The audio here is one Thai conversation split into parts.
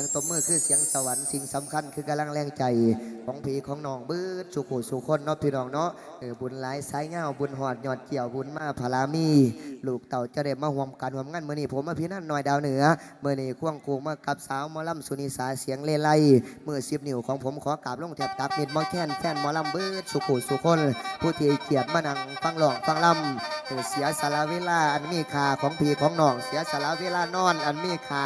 สียงตบมือคือเสียงสวรรค์สิ่งสำคัญคือกำลังแรงใจของผีของน้องบืดสุขุสุคนเนาะพี่น้องเนาะเออบุญหลายสายเงาบุญหอดหยอดเกี่ยวบุญมาพลามี ลูกเต่าจะได้มาห่วมกันห่วมงานเมื่อนี้ผมมาพี่นั่นหน่อยดาวเหนือเมื่อนี้ควงคูมากับสาวมอลำสุนิสาเสียงเลไลมือสิบนิ้วของผมขอกราบลงแถบตักมิดมอแค้นแฟนมอลำบืดสุขุสุคน ผู้ที่เกียรติมานังฟังหลองฟังลำเออเสียสละเวลาอันมีค่าของพี่ของน้องเสียสละเวลานอนอันมีค่า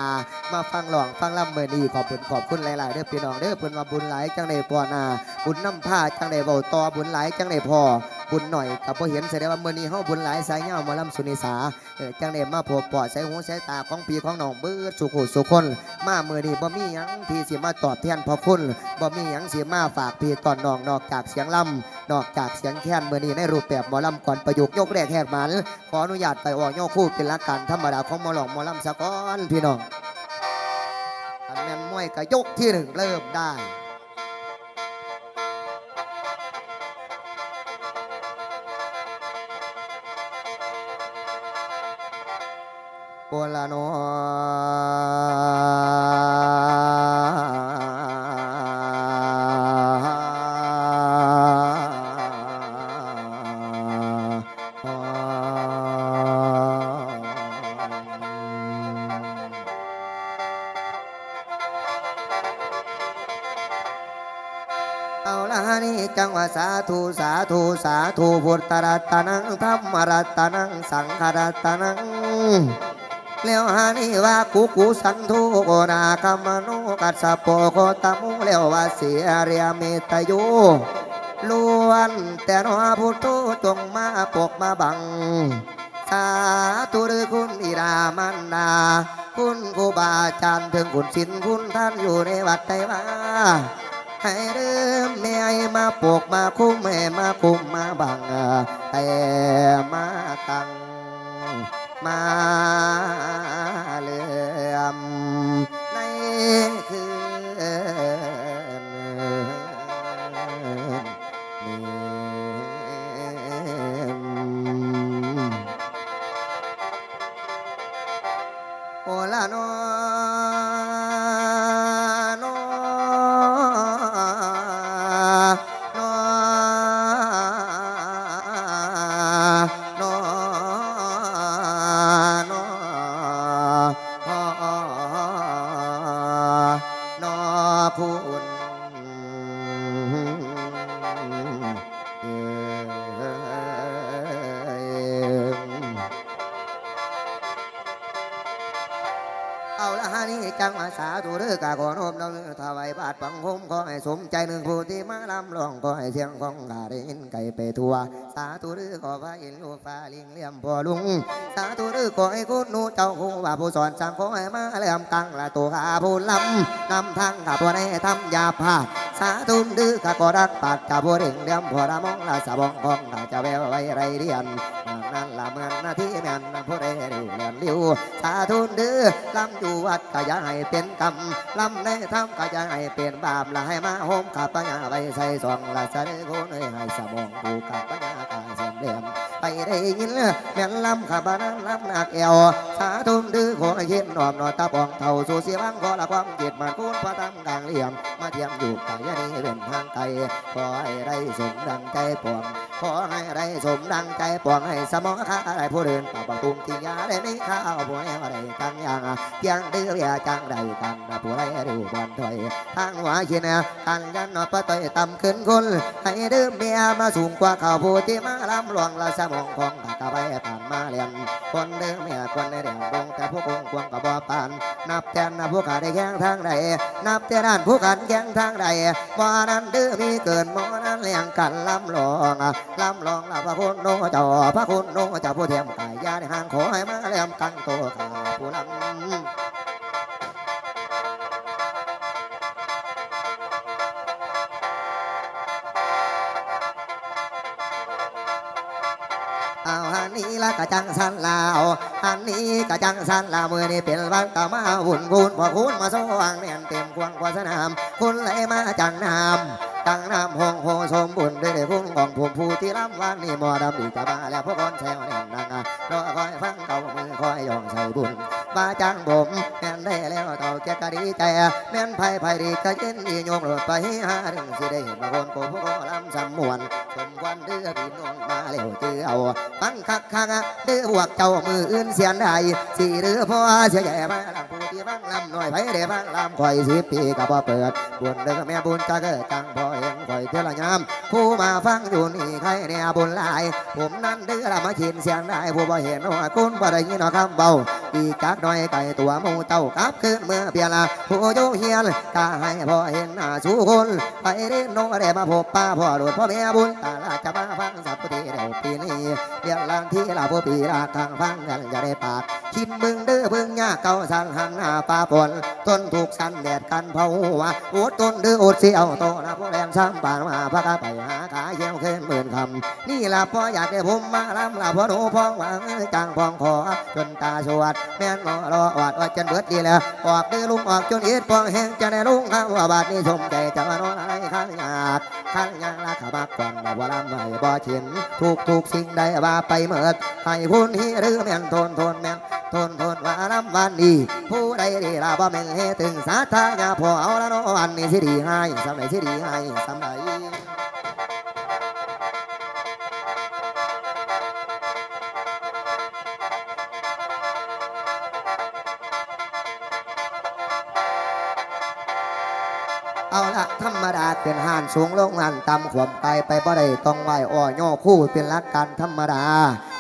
มาฟังหลองฟังลำเมื่อื่อนี้ขอบคุณขอบคุณหลายๆเด้อพี่น้องเด้อเพิ่นว่าบุญหลายจังได้พอหนาบุญน้ำผ้าจังได้เบาต่อบุญหลายจังได้พอบุญหน่อยกับพอเห็นแสดงว่าเมื่อนี้เฮาบุญหลายสายเงาหมาลำสุนิสาเออจังได้มาพบปอดใส่หูใส่ตาของพี่ของน้องเบิดสุขุสุคน มาเมื่อนี้บ่มีหยังที่สิมาตอบแทนพอคุณบ่มีหยังสิมาฝากพี่ตอนน้องนอกจากเสียงลำนอกจากเสียงแค้นเมื่อนี้ในรูปแบบหมอลำก่อนประยุกต์ยกแรกแหกหมันขออนุญาตไปออกโยกคู่เป็นลักการธรรมดาของหมอหลองหมอลำสะก้อนพี่น้อง วยก็ยกที่หนึ่งเริ่มได้โบลาโน ธุสาธุพุทธรัตนังธรรมรัตนังสังฆรัตนังแล้วหานี่ว่ากูกูสันทุโกนาคมโนกัสสะโปโคตมุแล้ววาเสียเรียเมตโยล้วนแต่นอพุทโธจงมาปกมาบังสาธุหรือคุณอิรามันดาคุณครูบาอาจารย์ถึงคุณศิลคุณท่านอยู่ในวัดใดว่า ให้เริ่มแม่มาปกมาคุ้มแม่มาคุ้มมาบังแต่มาตั้งมาเลื่อมในค สมใจหนึ่งผู้ที่มาลำลองขอให้เสียงของกาได้ยินไก่ไปทั่วสาธุเด้อขอพระอินทร์ลูกฟ้าลิงเลี่ยมพ่อลุง สาธุเด้อขอให้คุณหนูเจ้าครูว่าผู้สอนสั่งขอให้มาเลื่อมกังละตัวขาผู้ลำนำทางข้าผู้ในทำยาพาดสาธุเด้อข้าก็รักปาดข้าผู้เร่งเลี่ยมพ่อระมองละสะบองของข้าจะแววไว้ไรเรียน ละเมือนนาที่แม่นผู้ใดเร็วเรียนลิ้วสาธุเดือลำอยู่วัดก็อย่าให้เป็นกรรมลำในธรรมก็อย่าให้เป็นบาปละให้มาโฮมขับปัญญาไว้ใส่ซองละสะเด้อคนเอ้ยให้สมองผูกขับปัญญากาเสียมเหลี่ยม ไปได้ยินแม่นลำขับบ้านลำหนักเอวสาธุเด้อขอให้เห็นนอมนอตาปองเท่าสู่เสียวังขอละความจิตมันคุณพระธรรมกลางเหลี่ยม มาเทียมอยู่กายนี้เป็นทางไกลขอให้ได้สมดังใจปวงขอให้ได้สมดังใจปวงให้สมองข้าได้ผู้เดินป่าปังตุงที่ยาได้ไม่ข้าวผู้ให้อะไรกันย่างเพียงดื้อยจังใดกันผู้ไรดูบอลถอยทางหัวชินกันยันนอปะต่อยต่ำขึ้นคนให้เดิมเมียมาสูงกว่าเขาผู้ที่มาลำหลวงละสมองของตาไปผ่านมาเรียนคนเดิมเมียคนในเรียงดงแต่ผู้คงควงกับบ่ปาน นับแทนนะผู้ขาได้แข่งทางใดนับแต่ด้านผู้ขันแข่งทางใดบ่นั้นดื้อมีเกินหมอนั้นเลี้ยงกันลำลองลำลองละพระคุณโนเจ้าพระคุณโนเจ้าผู้เทียมกายยาในห้างขอให้มาเลี้ยงกันโตข้าผู้ลำ เอาอันนี้ละกะจังสันลาวอันนี้กะจังสันลาวมือนี่เป็นวันกะมาหุ่นคุณพอคุณมาสว่างเนียนเต็มควงกว่าสนาม คุณไหลมาจังน้ำจังน้ำหงหงโฮสมบุญด้วยคุณของผมผู้ที่รับวันนี้มอดำดีจะมาแล้วพวกคนแซวเน่นนางรอคอยฟังเก่ามือคอยยองใส่บุญ มาจ้างผมแม่นได้แล้วเต่าแกก็ดีใจแม่นไผ่ไผ่ดีก็เย็นดีโยงหลดไปหาถึงสิได้เห็นมาคนโกผู้ก็ลำสำมวนสมวันเดือพี่น้องมาแล้วเจอเอาฟังคักคักเดือพวกเจ้ามืออื่นเสียนได้สี่หรือพ่อเสียใหญ่มาลำผู้ที่ฟังลำหน่อยไผ่ได้ฟังลำคอยสิบปีก็พอเปิดบุญเด้อแม่บุญจะเกิดจังพอเห็นคอยเทละยามผู้มาฟังอยู่นี่ใครเนี่ยบุญหลาย ผมนั่นเดือละมาชินเสียงได้ผู้บ่เห็นว่าคุณบ่ได้ยินหรอกคำเบา อีกจักหน่อยไก่ตัวหมูเต้ากลับขึ้นเมื่อเปลี่ยละผู้โยเฮียนกาให้พ่อเห็นหน้าสู้คนไปเรียนโนได้มาพบป้าพ่อโดดพ่อแม่บุญตาลาจะมาฟังสัพพทีเดี๋ยวปีนี้เดี๋ยวลานที่ลาพ่อปีลาทางฟังกันจะได้ปากคิดมึงเด้อเบิ่งยากเก่าสั่งหันหน้าป้าปนต้นถูกสันแดดกันเผาหัวอดต้นเด้ออดเสียวโตนะพวกแรงซ้ำปานมาพักไปหาขาเยี่ยวขึ้นหมื่นคำนี่ละพ่ออยากได้ผมมาลำล่ะพ่อหนูพ้องหวังจังพ้องขอจนตาสวดแม่นมอรอวัดว่าจันเบิดดีแล้วออกดื้อลุงออกจนอีดปองแห้งจะได้ลุงข้าว่าบาดนี้สมใจจะมานอนอะไรข้างยากข้างยากละขบักก่อนบ่บ่ลำไม่บ่เฉียนถูกถูกสิ่งใดว่าไปเมิดให้พุ่นฮีหรือแม่นทนทนแม่นทนทนว่าลำวันนี้ผู้ใดดีลาบ่แม่นเฮถึงสาธายาพอเอาละนาะวันนี้สิดีให้สำไหนสิดีให้สำไหน เอาละธรรมดาเป็นห่านสูงลงหันต่ำขวมไปไปบ่ได้ต้องไหวอ้อย่อคู่เป็นรักการธรรมดา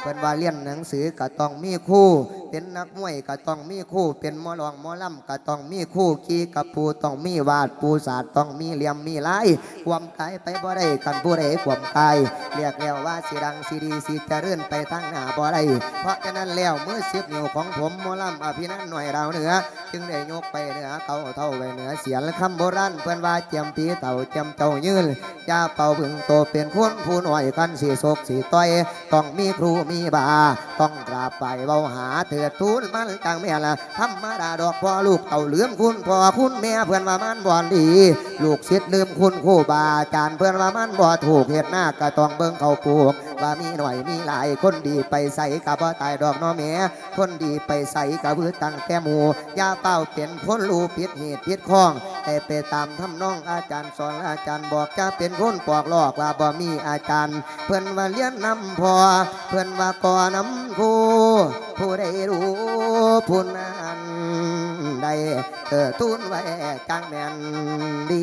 เป็นว่าเรียนหนังสือก็ต้องมีคู่ เป็นนักมวยก็ต้องมีคู่ เป็นมอลองมอลำก็ต้องมีคู่ขี่กับปูต้องมีวาดปูศาสตร์ต้องมีเหลี่ยมมีลายความกายไปบ่ได้กันผู้ใดความกายเรียกแล้วว่าสีดังสีดีสีเจริญไปทางหน้าบ่ได้เพราะฉะนั้นแล้วมือสิบนิ้วของผมมอลำอภินันหน่อยดาเหนือ จึงได้ยกไปเหนือเก่าเท่าไปเหนือเสียงคำโบราณเพื่อนว่าเจียมปีเต่าเจียมเจ้ายืนยาเป่าบึงโตเป็นคนผู้หน่อยกันสีโศกสีต้อยต้องมีครูมีบาต้องกราบไปเบาหาเถิดทูนมันจังแม่ละธรรมดาดอกพ่อลูกเต่าเหลือมคุณพ่อคุณแม่เพื่อนว่ามันบ่ดี ลูกศิษย์ลืมคุณครูบาอาจารย์เพื่อนว่ามันบ่ถูกเหตุหน้าก็ต้องเบิ่งเขาปลูก ว่ามีหน่อยมีหลายคนดีไปใส่กับบ่ตายดอกน้อแม่คนดีไปใส่กับพือตั้งแต่หมูยาเป้าเป็นคนรู้ผิดเหตุผิดข้องแต่ไปตามทำน้องอาจารย์สอนอาจารย์บอกจะเป็นคนปอกลอกว่าบ่มีอาจารย์ เพื่อนว่าเลี้ยนนำพอ เพื่อนว่าก่อนำคูผู้ใดรู้ผู้นั้นได้เกิดทุนไว้จังแม่นดี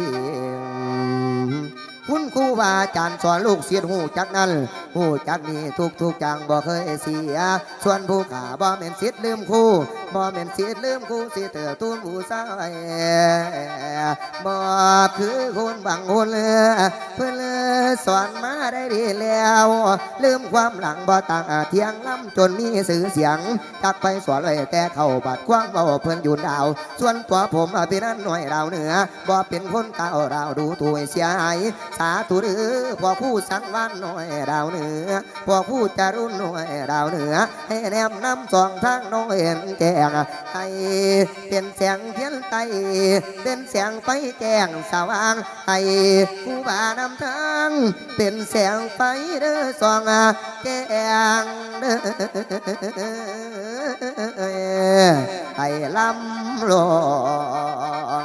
คุณครูบาอาจารย์สอนลูกศิษย์หูจักนั้นหูจักนี้ทุกทุกอย่างบ่เคยเสีย ส่วนผู้ขาบ่แม่นศิษย์ลืมครูบ่แม่นศิษย์ลืมครูสิเตือตูนผู้สายบ่คือคนบางคนเพื่อนสอนมาได้ดีแล้ว ลืมความหลังบ่ต่างเทียงล้ำจนมีสื่อเสียงจักไปสอนเลยแต่เข้าบัดความเบาเพื่อนอยู่ดาว ส่วนตัวผมเป็นนั้นหน่อยดาวเหนือบ่เป็นคนเก่าดาวดูตัวเสียหายสาธุรือพ่อผู้สังวานหน่อยดาวเหนือพ่อผู้จารุณหน่อยดาวเหนือ ให้แนมน้ำสองทางน้องเห็นแกงให้เป็นแสงเทียนไตเป็นแสงไฟแจ้งสว่างให้ผู้บานำทางเป็นแสงไฟเด้อสองแจ้งเด้อให้ลำลอ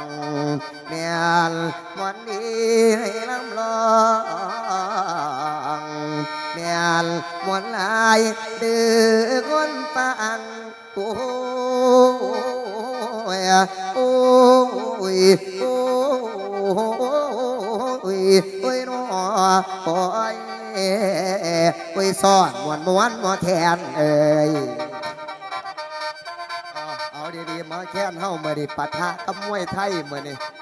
งเมียนมวนดีให้ลำลองเมียนมวนลายดื้อคนปังโอ้ยโอ้ยโอ้ยโอ้ยน้อโอ้ยโอ้ยซ่อนมวนมวนมวแทนเอ้ยเอาเอาดีๆมาแค้นเฮ้ามาดิปะทะกับมวยไทยมานี่ห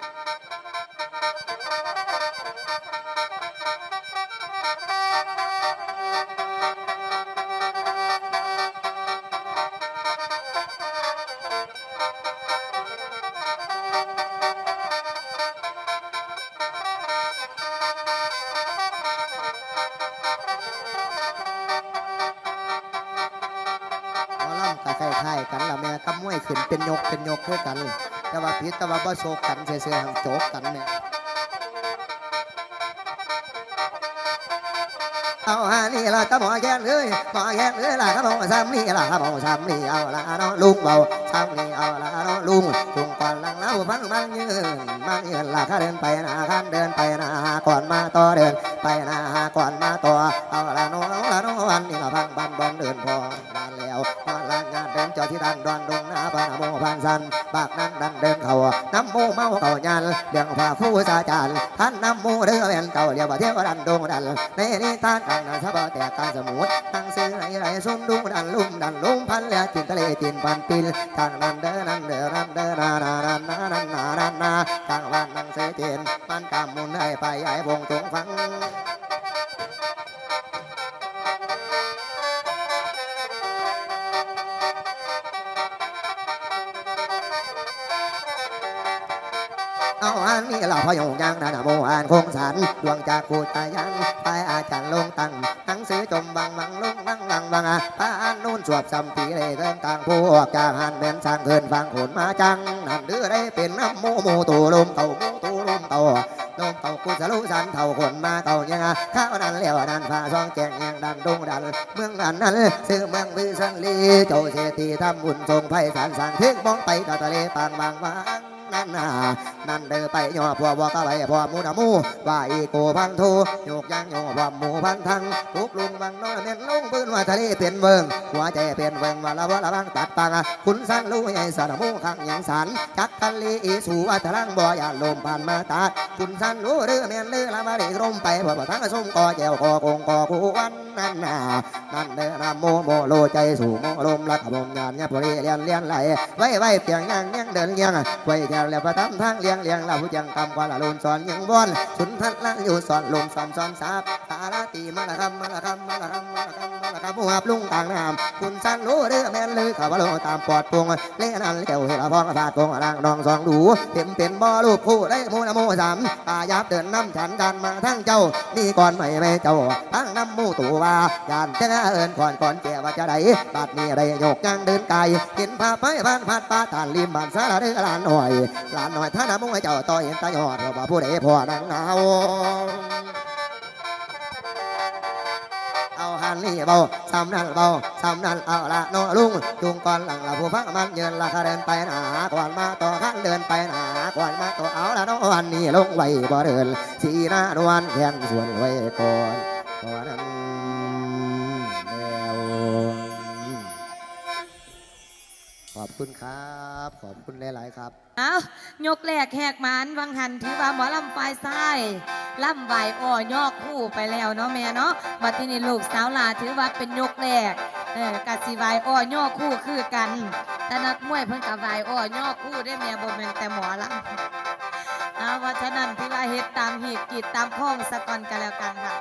แต่ว่าบ่โศกกันเสื่อๆโจกกันเนี่ย เอาฮานี่ละตะหมอแกนเอ้ยหมอแกนเอ้ยละครับผมซ้ำนี่ละครับผมซ้ำนี่เอาละเนาะลุงเบาซ้ำนี่เอาละเนาะลุงลุงก่อนหลังเล่าฟังมันยืนมันยืนละข้าเดินไปนะข้าเดินไปนะก่อนมาต่อเดินไปนะก่อนมาต่อเอาละเนาะเอาละเนาะวันนี้ละพังบันบอมเดินพอนานแล้วนอนละงานเดินจอดที่ดันดอนดงนาปานโมพันสันปากนั่งดันเดินเขาน้ำมูเมาเก่ายันเลี้ยงพาผู้สาจารท่านน้ำมูเรือแม่นเก่าเรียกว่เที่ยวดันดงดันในนี้ท่านางนาสบาแต่กางสมุดรทางซื้อไรนไหนส้มดุงดันลุ่มดันลุ่มพันแล้วจินทะเลจินปันปิลทางนันเดินันเดินันเดินานานานานานานานนาทางวันนั่งเสจินมันกำมุนให้ไปไอ้วงตรงฟัง เอาอันนี้เราพยงยังนานาโมอันคงสันดวงจากกูตายันไปอาจารย์ลงตังหนังสือจมบังบังลงบังบังบังอะพระอันนู่นสวบสัมปีเลยเกินต่างพวกจากหันเป็นสร้างเกินฟังขนมาจังนั่นดื้อได้เป็นน้ำโมโมตูลมเต่าโมตูลมเต่าลมเต่ากูจะรู้สันเท่าคนมาเต่ายังอะข้าวนั้นแล้วนันฟ้าซองแจงยังดันดงดันเมืองดันนั้นซื้อเมืองวิสันลีเจ้าเศรษฐีทำบุญทรงไพศาลสั่งเพ่งมองไปตะทะเลปางบางวาง นั่นนานั่นเดินไปย่อพวบอกก็ไปพอหมูนะหมูว่าอีโกพันทูโยกยังโยพอหมูพันทังทุกลุงบางน้อยเน้นลุงปืนว่าทะเลเปลี่ยนเวิงหัวใจเปลี่ยนเวิงว่าละว่าละบางตัดปังคุณสันรู้ใหญ่สารมูขังยังสันจักทะเลอีสู่ว่าทะลังบ่อย่าลมผ่านมาตัดคุณสันรู้เรือแม่นเรือละมาเรีกรมไปพอทั้งส้มกอแจวกอกงกอกูวันนั่นน่ะนั่นเดินโมโมโลใจสู่โมลมรักบงยานเนี่ยพลีเลียนเลียนไหลไว้ไว้เปียงยังยังเดินเลียงไว้แกวแล้วประทับทางเลี้ยงเลี้ยงเราผู้จังกำกว่าละลุนสอนยังบอนสุนทัดลังอยู่สอนลมสอนสอนสาบตาลาตีมาละคำมาละคำมาละคำมาละคำมาละคำหัวลุงต่างน้ำคุณสันรู้เรื่องแม่นลือขับว่าโลตามปอดปวงเล่นันเกี่ยวเห็ดละพองฟาดปงร่างนองสองดูเต็มเป็นบ่อลูกคู่ได้โมนะโมสามตายับเดินน้ำฉันกันมาทั้งเจ้านี่ก่อนไม่แม่เจ้าทั้งน้ำมูตัวายานจะเอินก่อนก่อนแก่ว่าจะได้บาดนี้ได้โยกยังเดินไกลเห็นภาพไปบ้านพัดป้าตานริมบ้านสาระเรือลานหน่อยลานหน่อยท่าน้ำมูเจ้าต่อยเห็นตาหยอดว่าผู้ใดพอนังเอาเอาหันนี่เบาซ้ำนั่นเบาซ้ำนั่นเอาละโนลุงจุงก่อนหลังละผู้พักมันเยืนละข้าเดินไปหนาก่อนมาต่อข้างเดินไปหนาก่อนมาต่อเอาละโนวันนี้ลงไว้บ่เดินสีหน้านวลแขนส่วนไว้ก่อนก่อนนั้น คุณครับ ขอบคุณหลาย ๆ ครับ เอายกแรกแหกหมานวังหันถือว่าหมอลำไฟซ้ายล่ำไหวอ้อยอกคู่ไปแล้วเนาะแม่เนาะบัดทีนี่ลูกสาวลาถือว่าเป็นยกแรกเออกะสิไหวอ้อยอกคู่คือกัน แต่นักมวยเพิ่งกับไหวอ้อยอกคู่ได้แม่บ่แม่นแต่หมอลำเอาว่าฉะนั้นถือว่าเฮ็ดตามหีบกีดตามข้องสะกอนกันแล้วกันค่ะ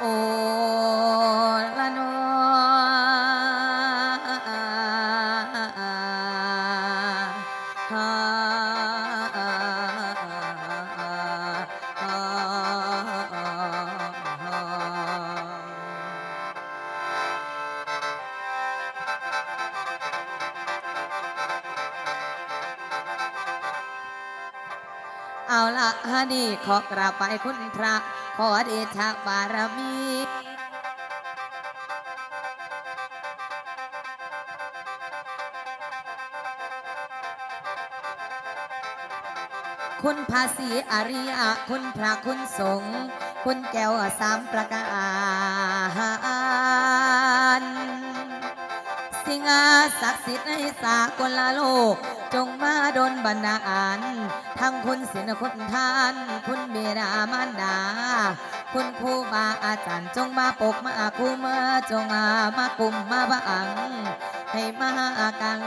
โอละนอฮาเอาละฮะนี่ขอกราบไปคุณพระ ขอเดชะบารมีคุณภาษีอริยะคุณพระคุณสงฆ์คุณแก้วสามประการสิ่งอาศักดิ์สิทธิ์ในสากลโลก จงมาดนบรรดาล ทั้งคุณศิลคุณทาน คุณเบรามานดา คุณครูบาอาจารย์จงมาปกมาคูมจงมากลุ่มมาบังให้มากัง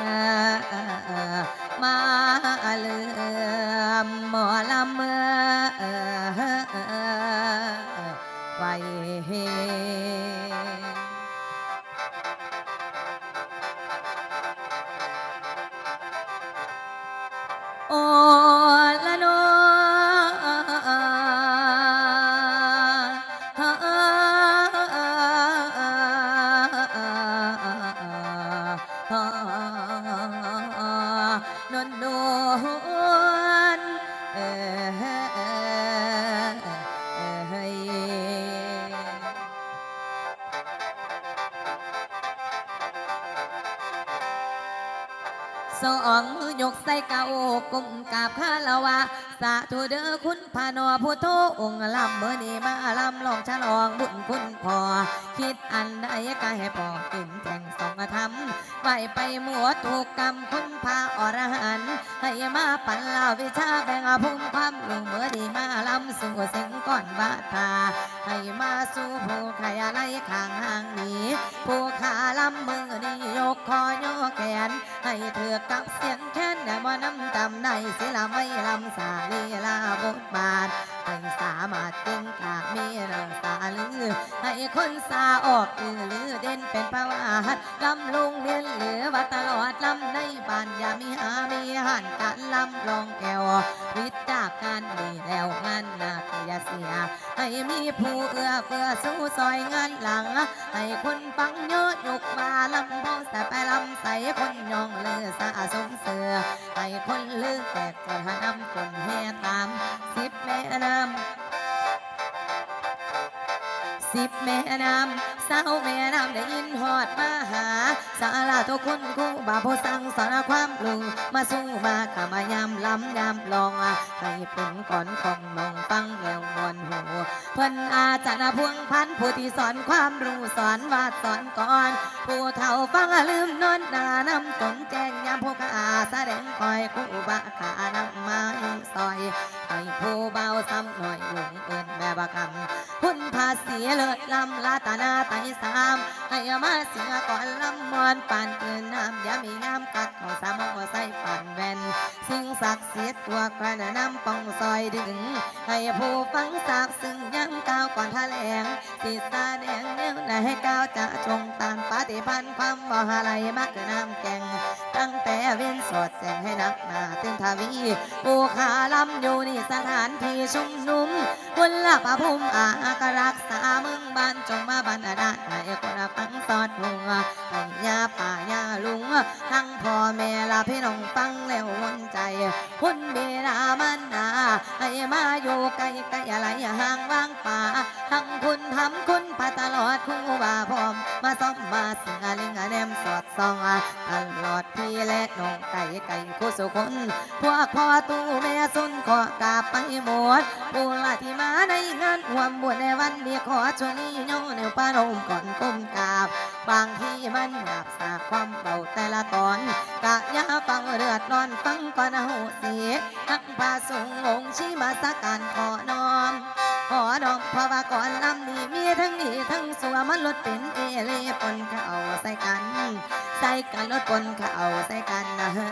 ธุเด้อคุณพานอพุทโธองค์ลำเมื่อนี้มาลำลองฉลองบุญคุณพอ คิดอันใดก็ให้พอกินแจงสองธรรมไหวไปหมัวถูกกรรมคุณพาอรหันให้มาปันเล่าวิชาแบ่งภูมิความลุงเมื่อดีมาลำสู่เสียงก่อนบาทา ให้มาสู่ผู้ขยอะไรข้างหางนี้ผู้ขาลำมือนี่ยกคอยกแขน ให้เถือกกับเสียงแค้นแต่ว่าน้ำจำในศิลาไม่ลำสาลีลาบทบาท ให้สามารถเก่งกาจมีเรื่องสาลือ ให้คนสาออกอือลือเด่นเป็นประวัติลำลงเรียนเหลือว่าตลอดลำในบ้านอย่ามีหามีหันการลำลองแอววิจากการดีแล้วงานหนักอย่าเสีย ให้มีผู้เอื้อเฟื้อสู้ซอยงานหลัง ให้คนฟังเยอะยุกมาลำโพงแต่ไปลำใส่คนยองเลือสะสมเสือให้คนลือแตกจะหานำคนแห่ตามสิบแม่น้ำสิบแม่น้ำสาแม่น้ำได้ยินหอดมาหา สาราทุกคนครูบาผู้สั่งสอนความลุงมาสู้มากะมายำล้ำยำลองให้เป็นก่อนของน้องฟังแล้วมวนหูเพิ่นอาจารย์พวงพันผู้ที่สอนความรู้สอนวาดสอนก่อนผู้เฒ่าฟังลืมนอนนานำตนแจ้งยามผู้ขาแสดงคอยครูบาขานำมาอยู่ซอย ให้ผู้เบาซ้ำหน่อยหลงเอินแม่บักคำพุ่นภาษีเลิศลำลาตานาไตสามให้มาเสียก่อนลำมวนปานเกินน้ำอย่ามีงามกัดของสามก็ใส่ปานแวน สิ่งศักดิ์สิทธิ์ตัวกระนน้ำปองซอยดึง ให้ผู้ฟังทราบซึ่งย้ำก้าวก่อนแถลงสีสาแดงเนี้ยในให้ก้าวจะชงตามปฏิพันธ์ความบ่หาไรมากเกินน้ำแกงตั้งแต่เว้นสดแจงให้นักหนาเต้นทวีผู้ขาลำอยู่นี่สถานที่ชุมนุมคุณละพระภูมิอากรักษาเมืองบ้านจงมาบรรดาให้คนฟังสอดหัวให้ยาป่ายาลุง ทั้งพ่อแม่ละพี่น้องฟังแล้ววนใจ คุณเบรามันดาให้มาอยู่ไกลไกลอะไรห่างว่างป่า ทั้งคุณทำคุณพาตลอดคู่ว่าพร้อม มาซ้อมมาสิงาลิงอาแนมสอดส่องตลอดพี่และน้องไก่ไก่คู่สุคนพวกพ่อตู้แม่สุนขอกราบไปหมดผู้ละที่มาในงานหวมบวชในวันเดียขอช่วงนี้โยนเนวป้านมก่อนก้มกราบบางที่มันหยาบสาความเบาแต่ละตอนกะยาฟังเลือดนอนฟังก่อนเอาเสียทักพาสูงองชี้มาสักการขอน้อม ขอดอกเพราะว่าก่อนลำนี้มีทั้งนี้ทั้งสัวมันลดเป็นเอเลปนเขาใส่กัน ใส่กันลดปนเขาใส่กันนะเฮ้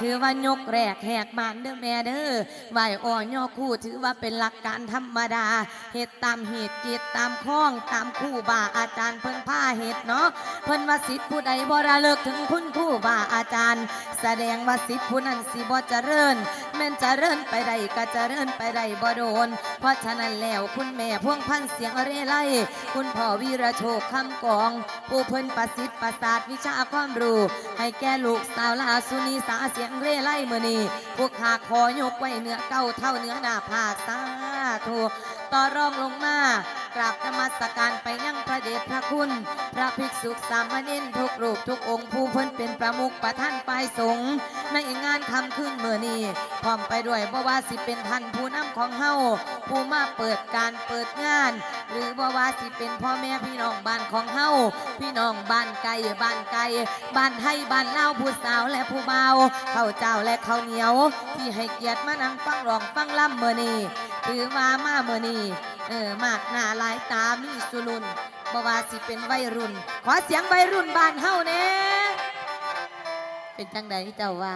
ถือว่ายกแรกแหกบานเด้อแม่เด้อไหวอ่อนยอคู่ถือว่าเป็นหลักการธรรมดาเหตุตามเหตุเกียรติตามข้องตามคู่บาอาจารย์เพิ่นผ้าเหตุเนาะเพิ่นว่าสิทธิ์ผู้ใดบ่ระเลิกถึงคุณคู่บาอาจารย์ แสดงว่าสิทธิ์ผู้นั้นสิบ่เจริญ แม่นเริญไปใดก็จะเริญไปใดบ่โดน เพราะฉะนั้นแล้วคุณแม่พวงพันเสียงเรไลคุณพ่อวีระโชคคำกอง ผู้เพิ่นประสิทธิ์ประสาทวิชาความรู้ ให้แก่ลูกสาวลาสุนีสาเสียงเร่ไล่มือนีพวกขาขอยกไว้เนื้อเก้าเท่าเนื้อหน้าผาสาธุต่อรองลงมา กราบนมัสการไปยังพระเดชพระคุณ พระภิกษุสามเณรทุกรูปทุกองค์ผู้เพิ่นเป็นประมุขประท่านฝ่ายสงฆ์ในงานคำขึ้นเมื่อนี้พร้อมไปด้วยบ่ว่าสิเป็นท่านผู้นำของเฮาผู้มาเปิดการเปิดงาน หรือบ่ว่าสิเป็นพ่อแม่พี่น้องบ้านของเฮาพี่น้องบ้านไกลบ้านไกลบ้านไทยบ้านเล่าผู้สาวและผู้เบาวข้าเจ้าและข้าวเหนียว ที่ให้เกียรติมานั่งฟังร้องฟังล่ำเมื่อนี้ถือว่ามาเมื่อนี้ เออมากหน้าหลายตามีสุรุนบ่ว่าสิเป็นวัยรุ่น ขอเสียงวัยรุ่นบ้านเฮาเน่เป็นจังใดเจ้าว่า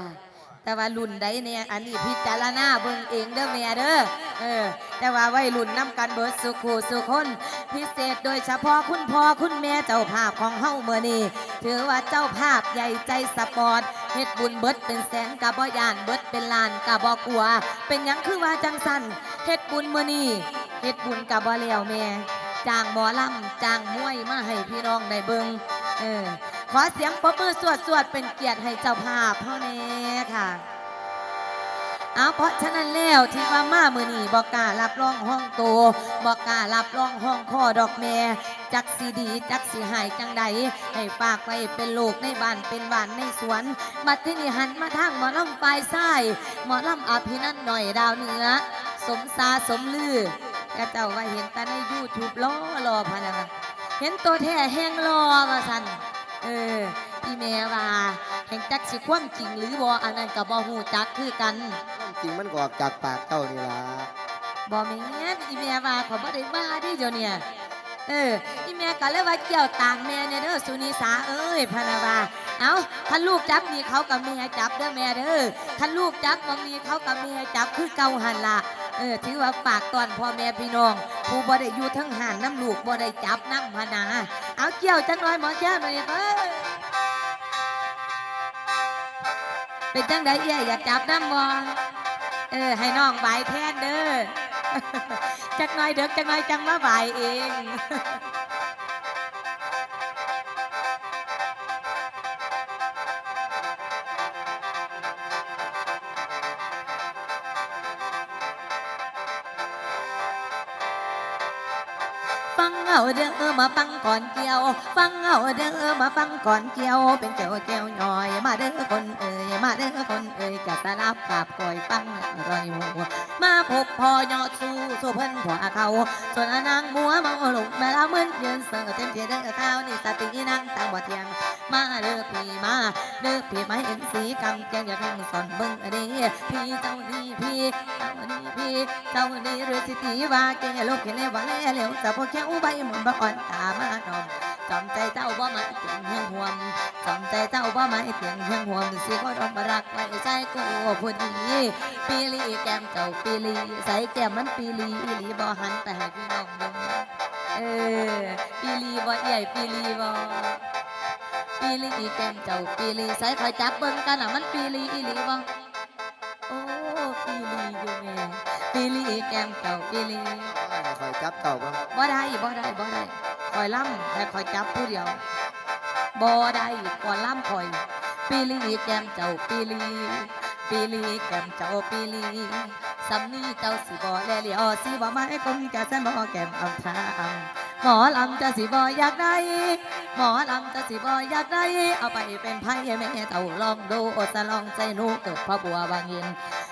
แต่ว่ารุ่นใดเนี่ยอันนี้พิจารณาเบิ่งเองเด้อแม่เด้อเออ แต่ว่าวัยรุ่นนำกันเบิดสุขูสุคน พิเศษโดยเฉพาะคุณพ่อคุณแม่เจ้าภาพของเฮาเมื่อนี้ถือว่าเจ้าภาพใหญ่ใจสปอร์ตเฮ็ดบุญเบิดเป็นแสนกะบ่ยานเบิดเป็นล้านกะบ่กลัว เป็นหยังคือว่าจังสันเฮ็ดบุญเมื้อนี้ เฮ็ดบุญกะบ่แล้วแม่จ้างหมอลำจ้างมวยมาให้พี่น้องได้เบิงเออขอเสียงปรบมือสวดสวดเป็นเกียรติให้เจ้าภาพเท่านี้ค่ะ เอาเพราะฉะนั้นแล้วที่ว่ามามือนี่บอกการับรองห้องโตบอกการับรองห้องข้อดอกแม่จักสีดีจักสีหายจังใดให้ฝากไว้เป็นลูกในบ้านเป็นบ้านในสวนบัดที่นี่หันมาทางหมอลำปลายไส้หมอลำอภินันหน่อยดาวเหนือ สมซาสมลือ กระเจ้าว่าเห็นแต่ในยูทูบล้อรอพะนะนะเห็นตัวแท้แห้งรอว่าสันเออพี่แม่ว่าแห่งจักสิความจริงหรือบ่อันนั้นกับบ่ฮู้จักคือกันความจริงมันก็ออกจากปากเจ้านี่ล่ะบ่แม่นอีแม่ว่าเขาบ่ได้มาเดิเดี๋ยวเนี่ยเอออีแม่ก็เลยว่าเกี่ยวต่างแม่เนี่ยเด้อสุนิสาเอ้ยพะนะว่าเอาถ้าลูกจับนี่เขากับแม่จับเด้อแม่เด้อถ้าลูกจับมองนี่เขากับแม่จับคือเก่าหันล่ะ เออถือว่าฝากตอนพ่อแม่พี่น้อง ผู้บ่ได้อยู่ทั้งห่านน้ำลูกบ่ได้จับน้ำพนา เอาเกี่ยวจังน้อยหมอแช่มาเลยเอ้ยเป็นจังไดเอ้ยอยากจับน้ำบ่เออ ให้น้องใบแทนเด้อจักน้อยเด็กจักน้อยจังมาใบเอง ฟังเอาเด้อมาฟังก่อนเกี่ยว ฟังเอาเด้อมาฟังก่อนเกี่ยว เป็นเกี่ยวเกี่ยวหน่อย มาเด้อคนเอ่ยมาเด้อคนเอ่ยจะสลับกับก่อยฟังอร่อยหัวมาพบพอยอดสู้สู้เพิ่นหัวเขาส่วนนางมัวเมาหลงแม่ละมึนยืนเสือเต็มเทียเด้อเท้านี่สตินั่งตั้งบ่เทียงมาเด้อพี่มาเด้อพี่มาเห็นสีกำแจงอย่าเพ่งสอนเบิ่งอะเด้พี่เจ้านี่พี่ นี่พี่เจ้านี่หรือสิตีว่าแกลูกเห็นแล้วว่าแล้วเหลวจะพวกแก้วใบหมุนบ่อ่อนตามาหนมจอมใจเจ้าบ่มาเตียงแห่งห่วมจอมใจเจ้าบ่มาเตียงแห่งห่วมสิก็รอมรักไว้ใจกูผู้ดีปีลีแก้มเจ้าปีลีใส่แก้มมันปีลีอีลีบ่หันไปให้พี่น้องเบิ่งเออปีลีบ่ใหญ่ปีลีบ่ปีลีแก้มเจ้าปีลีใส่คอยจับเบิ่งกันอะมันปีลีอีลีบ่โอ้ปีลี อยู่แม่ปีลีอีแก้มเจ้าปีลีให้คอยจับเจ้าบ้างบ่ได้บ่ได้บ่ได้คอยล่ำให้คอยจับผู้เดียวบ่ได้ก่อนล่ำคอยปีลีอีแก้มเจ้าปีลีปีลีแก้มเจ้าปีลีสำนีเจ้าสิบ่แลเหลียวสิบ่ไม้คงจะสมอแก้มเอาทางหมอลำจะสิบ่อยากได้หมอลำจะสิบอยากได้เอาไปเป็นไพ่แม่เต่าลองดูอดสะลองใจหนูเกิดพ่อบัวบางยิน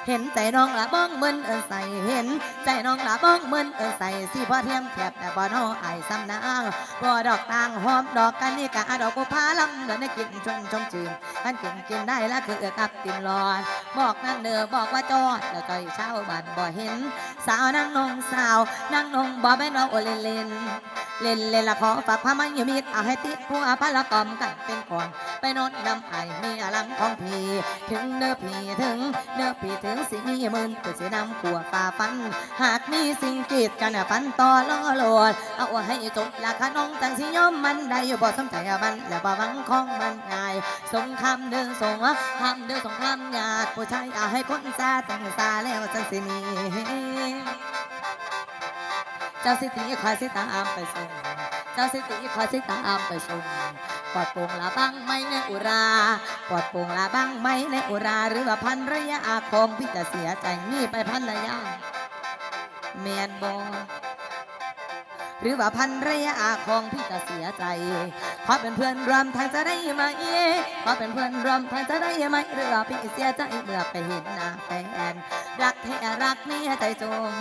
เห็นใจน้องละบ้องมึนเออใส่เห็น ใจน้องละบ้องมึนเออใส่สิพ่อเทียมแคบแต่บ่นอไอายซ้ำนางบ่ดอกต่างหอมดอกกันนี่กะดอกกุพาลำเดินได้กินชวนชมจืนท่านกินกินได้ละคือกับติมลอยบอกนั่นเด้อบอกว่าจอดแล้วจอยเช้าบ้านบ่เห็น สาวนั่งนงสาวนั่งนงบ่แม่นว่าโอเลนเลน เล่นเล่นละขอฝากพามันอยู่มิดเอาให้ติดผัวพาละกอมกันเป็นก่อนไปโนดนำไอมีอลังของพี่ ถึงเนื้อพี่ถึงเนื้อพี่ถึงสิมีมื่นก็สินำขัวฝ่าฟัน หากมีสิ่งกีดกันฟันต่อล่อโลดเอาให้จบละขน้องจังสิยอมมันได้อยู่บ่สมใจมันและบ่หวังของมันง่ายสงครามเดินสงครามเดินสงครามยากผู้ชายเอาให้คนซาแต่งซาแล้วจังสิมี เจ้าสิตีคอยสิตามไปส่ง เจ้าสิตีคอยสิตามไปส่งปอดโป่งลาบังไม่ในอุราปอดโป่งลาบังไม่ในอุรา หรือว่าพันระยะอาคมพี่จะเสียใจนี่ไปพันระยะเมียนบอหรือว่าพันระยะอาคงพี่จะเสียใจ ขอเป็นเพื่อนรวมทางจะได้ไหมขอเป็นเพื่อนรวมทางจะได้ไหมหรือว่าพี่เสียใจเมื่อไปเห็นหน้าแฟนรักแท้รักนี่ใจจง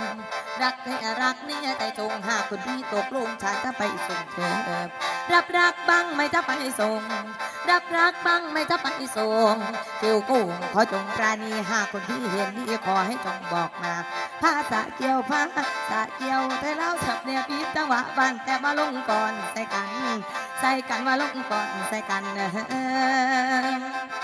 รักแท้รักนี่ใจจงหากคุณพี่ตกลงฉันจะไปส่งเธอรับรักบ้างไม่จะไปส่ง รับรักบ้างไม่จะไปส่งเกี่ยวกุ้งขอจงปราณีหากคนที่เห็นดีขอให้จงบอกมาผ้าษาเกี่ยวผ้าษาเกี่ยวแต่แล้วสับเนี่ยปีจังหวะบันแต่มาลงก่อนใส่กัน ใส่กันมาลงก่อนใส่กันเออ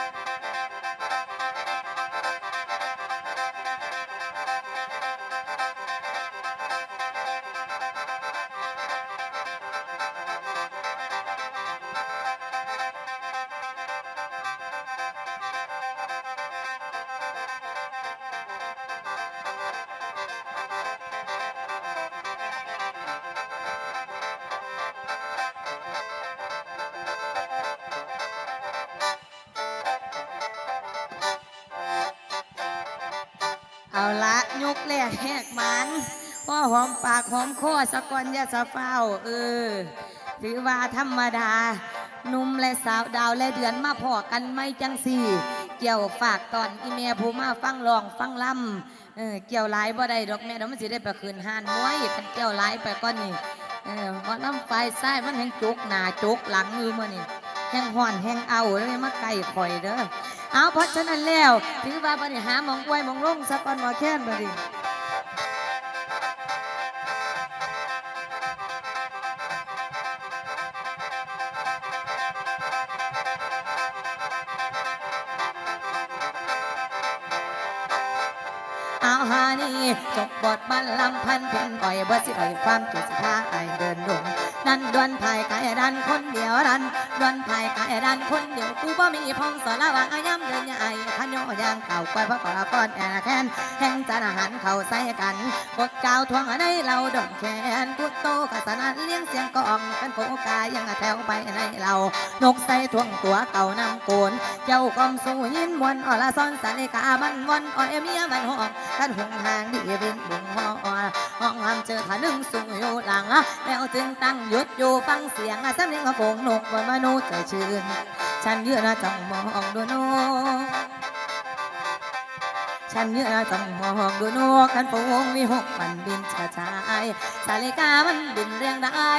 เอาละยกแรกแหกมันพ่อหอมปากหอมคอสะกอนยาสะเฝ้า เออถือว่าธรรมดาหนุ่มและสาวดาวและเดือนมาพอกันไม่จังสี่ เกี่ยวฝากตอนอีเมียผู้มาฟังลองฟังลำเออเกี่ยวหลายบ่ได้ดอกแม่เดี๋ยวมันสิได้ไปคืนหานมวยกันเกี่ยวหลายไปก้อนนี่เออหมอลำไฟไส้มันแห้งจุกหนาจุกหลังอยู่มื่อนี่แห้งห่อนแห้งเอาแล้วมาไก่ข่อยเด้อ เอาเพราะฉะนั้นแล้วถือว่าบัดนี้หาหมองอวยหมองลงสักก่อนหมอแค้นบัดนี้เอาหานี่จบบทบันลำพันเพียงอ่อยบ่สิอ่อยความจุดสิท่าไอเดินดง นั่นดวนภายกายดันคนเดียวรันดวนภายกายดันคนเดียวกูบ่มีพองสารวะอาย้ำเดินใหญ่ขโยยางเก่าก้อยพระกอก้อนแอนแคนแห่งจานอาหารเข้าใส่กันกดกาวทวงในเราดอนแขนกุดโตกะสนันเลี้ยงเสียงกองกันโกกายยังแถวไปในเรานกใส่ทวงตัวเก่านำโกนเจ้ากอมสู้ยินมวนอลาซอนสาลิกามันวันอ่อยเมียมันหองกันหงหางดีบินบุงหอห้องห้ามเจอขานึ่งสูงอยู่หลังแล้วจึงตั้งหยุดอยู่ฟังเสียงสำเนียงของโป่งนกบนมนุษย์ใจชื่น ฉันเยือนจ้องมองดูนกฉันเยือนจ้องมองดูนกกันโป่งวิหกมันบินช้าช้าๆสาลิกามันบินเรียงได้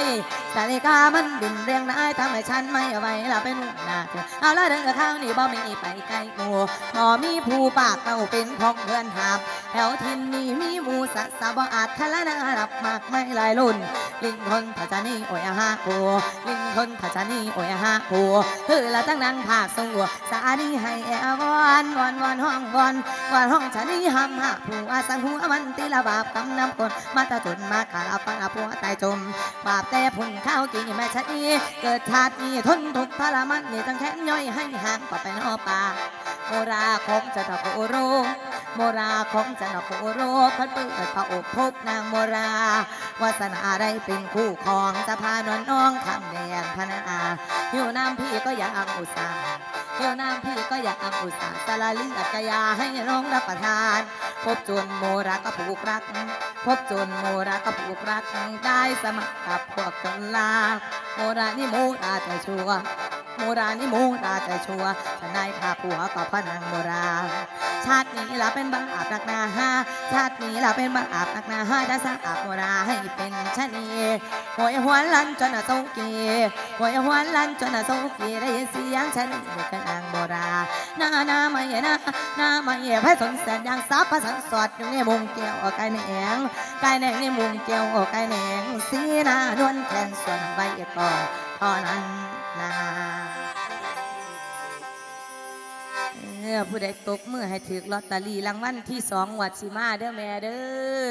สาลิกามันบินเรียงได้ทำให้ฉันไม่ไหวละเป็นหน้าเธอเอาละเดินกับข้างนี่บ่มีไปไกลหมู่พอมีผู้ปากเก่าเป็นของเพื่อนหาบแถวทินนี่มีหมูสัตว์สาบอาจทะละนารับมากไม่หลายรุ่น ลิงคนทัจานี่โอ้ยอาฮากูลิงคนทัจานี่โอ้ยอาฮากูเฮ้อละตั้งนางภาคสู้สานีให้แอวอนวอนวอนห้องวอนวอนห้องชานีห้ำหาผู้อาสังหัวมันตีละบาปกำน้ำคนมาตะตุนมาขาลาฟังอาผัวตายจมบาปแต่พุ่นข้าวกินแม่ชะนีเกิดชาตินี้ทนทุกข์ทรมานนี่ตั้งแขนย่อยให้ห่างกว่าไปนอป่าโมราคงจะตะโกโรโมราของจันทโคโรพัดปืดพระอกพบนางโมราวาสนาไดเป็นคู่ครองจะพานน้องคำแดงพนาหิวน้ำพี่ก็อยากอุตส่าห์หิวน้ำพี่ก็อยากอุตส่าห์สละเลือดกยาให้น้องรับประทาน พบจนโมราก็ผูกรัก พบจนโมราก็ผูกรัก ได้สมัครกับพวกจนลาโมรานี่โมราใจชัวโมรานี่โมราใจชัวฉันได้พาผัวกับพนางโมรา ชาตินี้เราเป็นบาปนักนาฮาชาตินี้เราเป็นบาปนักนาฮาได้สร้างอาบโมราให้เป็นชะนีหวยหวนลันจนน่ะโซกีหวยหวนลันจนน่ะโซกีได้ยินเสียงฉันเด็กกันนางโมราหน้าหน้าไม่หน้าหน้าไม่พระสนแสนอย่างซับพระสันสอดอยู่ในมุงเกี่ยวไก่แหนงไก่แหนงในมุงเกี่ยวไก่แหนงสีหน้านวลแขนส่วนใบก่อนท่านั้นนา ออผู้ใดตกมือให้ถือลอตเตอรี่รางวัลที่สองวัดสีมาเด้อแม่เด้อ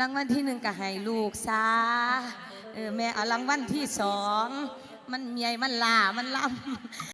รางวัลที่หนึ่งก็ให้ลูกซาเออแม่เอารางวัลที่สองมันเมียมันลามันลำ